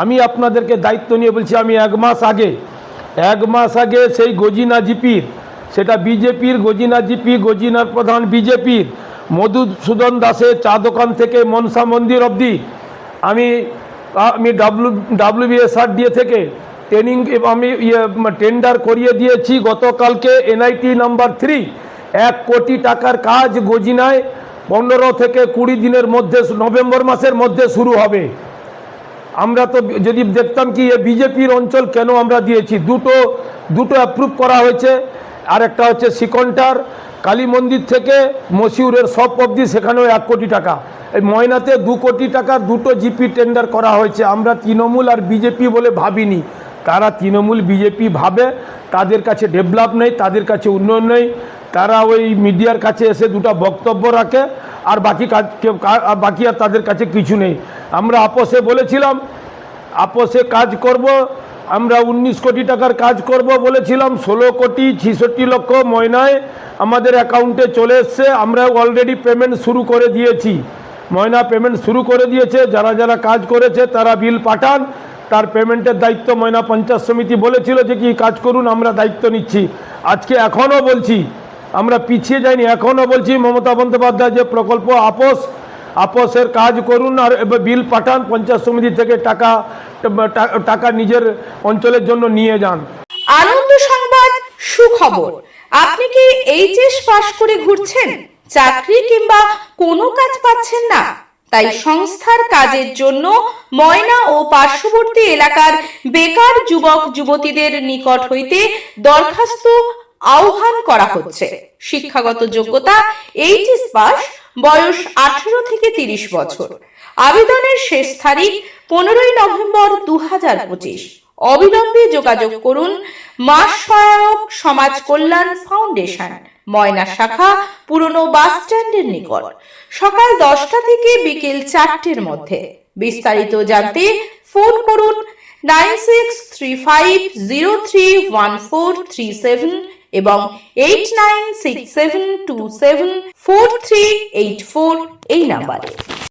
আমি আপনাদেরকে দায়িত্ব নিয়ে বলছি, আমি এক মাস আগে, এক মাস আগে সেই গজিনা জিপির, সেটা বিজেপির গজিনা জিপি, গজিনার প্রধান বিজেপির, মধুসূদন দাসের চা দোকান থেকে মনসা মন্দির অবধি, আমি আমি ডাব্লু ডাব্লিউবিএসআর দিয়ে থেকে ট্রেনিং আমি ইয়ে টেন্ডার করিয়ে দিয়েছি গতকালকে এনআইটি নাম্বার থ্রি এক কোটি টাকার কাজ গজিনায় পনেরো থেকে কুড়ি দিনের মধ্যে, নভেম্বর মাসের মধ্যে শুরু হবে। আমরা তো যদি দেখতাম কি এ বিজেপির অঞ্চল কেন আমরা দিয়েছি, দুটো দুটো অ্যাপ্রুভ করা হয়েছে। আর একটা হচ্ছে সিকন্টার, কালী মন্দির থেকে মসিউরের সব অবধি সেখানেও এক কোটি টাকা। এই ময়নাতে দু কোটি টাকার দুটো জিপি টেন্ডার করা হয়েছে। আমরা তৃণমূল আর বিজেপি বলে ভাবিনি। তারা তৃণমূল বিজেপি ভাবে তাদের কাছে ডেভেলপ নেই, তাদের কাছে উন্নয়ন নেই। তারা ওই মিডিয়ার কাছে এসে দুটো বক্তব্য রাখে, আর বাকি কাজ বাকি আর তাদের কাছে কিছু নেই। আমরা আপোষে বলেছিলাম, আপোষে কাজ করব, আমরা উনিশ কোটি টাকার কাজ করব বলেছিলাম, ষোলো কোটি ছিষট্টি লক্ষ ময়নায় আমাদের অ্যাকাউন্টে চলে এসছে, আমরা অলরেডি পেমেন্ট শুরু করে দিয়েছি। ময়না পেমেন্ট শুরু করে দিয়েছে, যারা যারা কাজ করেছে তারা বিল পাঠান তার পেমেন্টের দায়িত্ব ময়না পঞ্চায়েত সমিতি বলেছিল যে কি কাজ করুন, আমরা দায়িত্ব নিচ্ছি। আজকে এখনও বলছি, আমরা পিছিয়ে যাইনি, এখনও বলছি মমতা বন্দ্যোপাধ্যায় যে প্রকল্প আপোষ, আপোষের কাজ করুন আর বিল পাঠান পঞ্চায়েত সমিতি থেকে টাকা টাকা নিজের অঞ্চলের জন্য নিয়ে যান। আনন্দ সংবাদ, সুখবর। আপনি কি এইচএস পাশ করে ঘুরছেন? চাকরি কিংবা কোনো কাজ পাচ্ছেন না? তাই সংস্থার কাজের জন্য ময়না ও পার্শ্ববর্তী এলাকার বেকার যুবক যুবতীদের নিকট হইতে দরখাস্ত আহ্বান করা হচ্ছে। শিক্ষাগত যোগ্যতা এইচএস পাস বয়স আঠেরো থেকে তিরিশ বছর। আবেদনের শেষ তারিখ পনেরোই নভেম্বর দু হাজার পঁচিশ। অবিলম্বে যোগাযোগ করুন মাস সহায়ক সমাজ কল্যাণ ফাউন্ডেশন। ময়না শাখা, পুরনো বাস স্ট্যান্ডের নিকট। সকাল দশটা থেকে বিকেল চারটের মধ্যে। বিস্তারিত জানতে ফোন করুন nine six three five zero three one four three seven এবং eight nine six seven two seven four three eight four এই নাম্বারে।